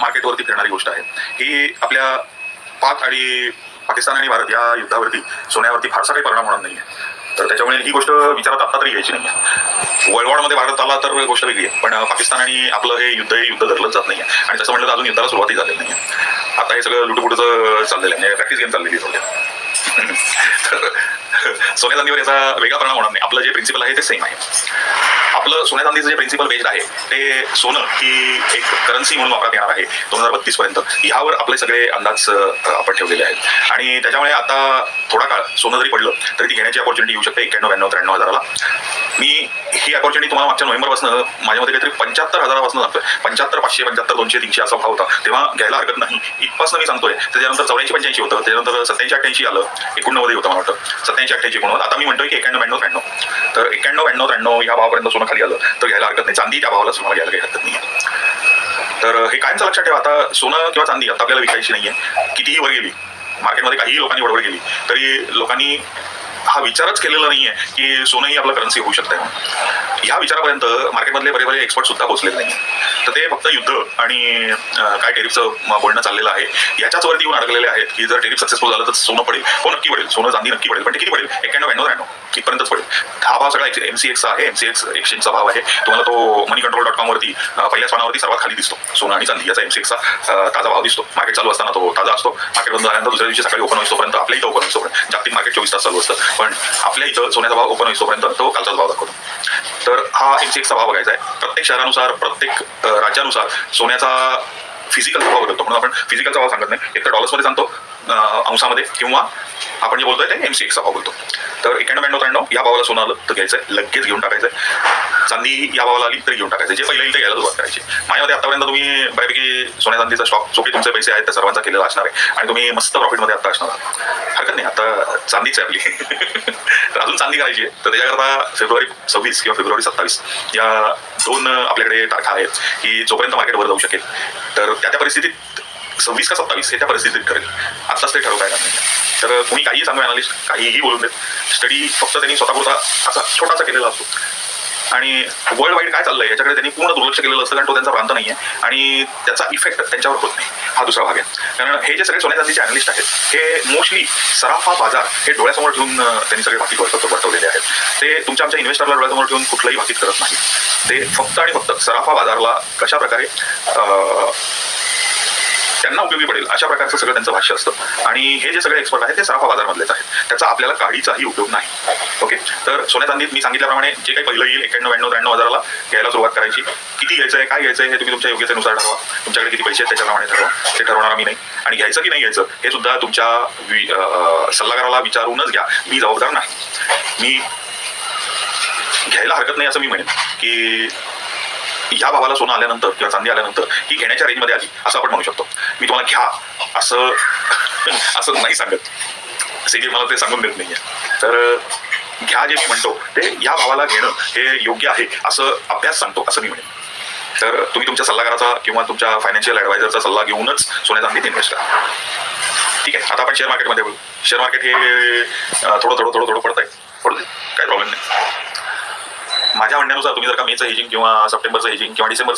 मार्केटवरती फिरणारी गोष्ट आहे. ही आपल्या पाक आणि पाकिस्तान आणि भारत या युद्धावरती सोन्यावरती फारसा काही परिणाम होणार नाहीये. तर त्याच्यामुळे ही गोष्ट विचारात आता तरी घ्यायची नाही वर्ल्ड वॉरमध्ये भारत आला तर गोष्ट वेगळी आहे. पण पाकिस्तान आणि आपलं हे युद्ध हे युद्ध धरलंच जात नाही आणि तसं म्हटलं तर अजून युद्धाला सुरुवातही झालेली नाही आता हे सगळं लुटुपुटचं चाललेलं आहे. म्हणजे प्रॅक्टिस गेम चाललेली आहे सोन्या चांदीवर याचा वेगळा परिणाम होणार नाही. आपलं जे प्रिन्सिपल आहे ते सेम आहे. आपलं सोन्या चांदीचं जे प्रिन्सिपल बेस्ड आहे ते सोनं ही एक करन्सी म्हणून वापरात येणार आहे दोन हजार बत्तीस पर्यंत. ह्यावर आपले सगळे अंदाज आपण ठेवलेले आहेत. आणि त्याच्यामुळे आता थोडा काळ सोनं जरी पडलं तरी ती घेण्याची अपॉर्च्युनिटी येऊ शकते एक्क्याण्णव ब्याण्णव त्र्याण्णव हजाराला. मी ही अपॉर्च्युनिटी तुम्हाला मागच्या नोव्हेंबरपासून माझ्यामध्ये काहीतरी पंच्याहत्तर हजारापासून सांगतोय पंच्याहत्तर पाचशे पंच्याहत्तर दोनशे तीनशे असा भाव होता. तेव्हा घ्यायला हरकत नाही. इथपासून मी सांगतोय. त्याच्यानंतर चौऱ्याऐंशी पंच्याऐंशी होतं. त्याच्यानंतर सत्याऐंशी अठ्ठ्याऐंशी आलं. एकोणनव्वद होतं मला वाटतं. सत्याऐंशी अठ्ठ्याऐंशी एकोणनव्वद. आता मी म्हणतोय की एक्याण्णव ब्याण्णव त्र्याण्णव. तर एक्याण्णव ब्याण्णव त्र्याण्णव या भावापर्यंत सोनं खाली आलं. तर घ्यायला हरकत नाही. चांदी त्या भावाला सोनं घ्यायला काही हरकत नाही तर हे कायमचं लक्षात ठेवा. आता सोनं किंवा चांदी आता आपल्याला विकायची नाहीये. कितीही वर गेली मार्केटमध्ये काहीही लोकांनी बरोबर गेली तरी लोकांनी हा विचारच केलेला नाहीये की सोनंही आपलं करन्सी होऊ शकते ह्या विचारापर्यंत मार्केटमधले बरे बरे एक्सपर्ट सुद्धा पोहोचलेले नाही तर ते फक्त युद्ध आणि काय टेरिफचं बोलणं चाललेलं आहे याच्याच वरती येऊन अडकलेले आहेत की जर टेरिफ सक्सेसफुल झालं तर सोनं पडेल. हो नक्की पडेल. सोनं चांदी नक्की पडेल. पण ते किती पडेल? एक्क्याण्णव ब्याण्णव त्र्याण्णव. इथपर्यंतच पडेल. हा भाव सगळा एम सी एक्सचा आहे. एम सी एक्स एक्सचेंजचा भाव आहे. तुम्हाला तो मनी कंट्रोल डॉट कॉमवरती पहिल्या स्थानावरती सर्वात खाली दिसतो. सोनं आणि चांदी याचा एम सी एक्सचा ताजा भाव दिसतो. मार्केट चालू असताना तो ताजा असतो. मार्केट बंद झाल्यानंतर दुसऱ्या दिवशी सकाळी ओपन होईस्तोपर्यंत आपल्या इथं ओपन होईस्तोपर्यंत. जागतिक मार्केट चोवीस तास चालू असतं. पण आपल्या इथं सोन्याचा भाव ओपन होईस्तोपर्यंत तो कालचाच भाव दाखवतो. तर हा एम सी एक्सचा भाव बघायचा आहे. प्रत्येक शहरानुसार प्रत्येक राज्यानुसार सोन्याचा फिजिकल भाव बदलतो म्हणून आपण फिजिकलचा भाव सांगत नाही. एक तर डॉलर्समध्ये सांगतो अंशामध्ये. किंवा आपण जे बोलतोय ते एम सी एक्सचा भाव बोलतो. तर एक्याण्णव ब्याण्णव त्र्याण्णव या भावाला सोनं आलं तर घ्यायचं आहे लगेच घेऊन टाकायचं आहे चांदी या भावाला आली तरी घेऊन टाकायचं जे पहिले येईल ते घ्यायला सुरुवात करायची. माझ्यामध्ये आतापर्यंत तुम्ही बऱ्यापैकी सोन्या चांदीचा स्टॉक जो काही तुमचे पैसे आहेत त्या सर्वांचा केलेला असणार आहे. आणि तुम्ही मस्त प्रॉफिटमध्ये आता असणार आहात. हरकत नाही आता चांदीच आहे आपली. तर अजून चांदी करायची आहे. तर त्याच्याकरता फेब्रुवारी सव्वीस किंवा फेब्रुवारी सत्तावीस या दोन आपल्याकडे तारखा आहेत की जोपर्यंत मार्केट वर जाऊ शकेल. तर त्या त्या परिस्थितीत सव्वीस का सत्तावीस हे त्या परिस्थितीत करेल आत्ताच ते ठरवता येणार नाही. तर तुम्ही काहीही सांगू अनालिस्ट काहीही बोलून देत. स्टडी फक्त त्यांनी स्वतःपुरता असा छोटासा केलेला असतो. आणि वर्ल्ड वाईड काय चाललंय याच्याकडे त्यांनी पूर्ण दुर्लक्ष केलेलं असतं कारण तो त्यांचा प्रांत नाही आहे आणि त्याचा इफेक्ट त्यांच्यावर होत नाही हा दुसरा भाग आहे. कारण हे जे सगळे सोन्या चांदीचे अनालिस्ट आहेत हे मोस्टली सराफा बाजार हे डोळ्यासमोर ठेवून त्यांनी सगळे भाकीत वर्तवलेले आहेत. ते तुमच्या आमच्या इन्व्हेस्टरला डोळ्यासमोर ठेवून कुठलंही भाकीत करत नाही. ते फक्त आणि फक्त सराफा बाजारला कशा प्रकारे त्यांना उपयोगी पडेल अशा प्रकारचं सगळं त्यांचं भाष्य असतं. आणि हे जे सगळे एक्सपर्ट आहेत ते सराफा बाजारमधलेच आहेत. त्याचा आपल्याला काडीचाही उपयोग नाही. ओके? तर सोन्या चांदीत मी सांगितल्याप्रमाणे जे काही पहिलं येईल एक्याण्णव ब्याण्णव त्र्याण्णव हजाराला घ्यायला सुरुवात करायची. किती घ्यायचं आहे काय घ्यायचं आहे हे तुम्ही तुमच्या योग्यतेनुसार ठरवा. तुमच्याकडे किती पैसे आहेत त्याच्याप्रमाणे ठरवा. ते ठरवणार मी नाही. आणि घ्यायचं की नाही घ्यायचं हे सुद्धा तुमच्या वि- सल्लागाराला विचारूनच घ्या. मी जबाबदार नाही. मी घ्यायला हरकत नाही असं मी म्हणेन. की या भावाला सोनं आल्यानंतर किंवा चांदी आल्यानंतर ही घेण्याच्या रेंजमध्ये आली असं आपण म्हणू शकतो. मी तुम्हाला घ्या असं असं नाही सांगत. जे मला ते सांगून देत नाहीये. तर घ्या जे मी म्हणतो ते या भावाला घेणं हे योग्य आहे असं अभ्यास सांगतो असं मी म्हणेन. तर तुम्ही तुमच्या सल्लागाराचा किंवा तुमच्या फायनान्शियल ॲडवायझरचा सल्ला घेऊनच सोन्या चांदीत इन्व्हेस्ट करा. ठीक आहे आता आपण शेअर मार्केटमध्ये बोलू. शेअर मार्केट हे थोडं थोडं थोडं थोडं पडत आहे पडू दे काही प्रॉब्लेम नाही. माझ्या म्हणण्यानुसार तुम्ही जर का मेचं हेजिंग किंवा सप्टेंबरचं हेजिंग किंवा डिसेंबर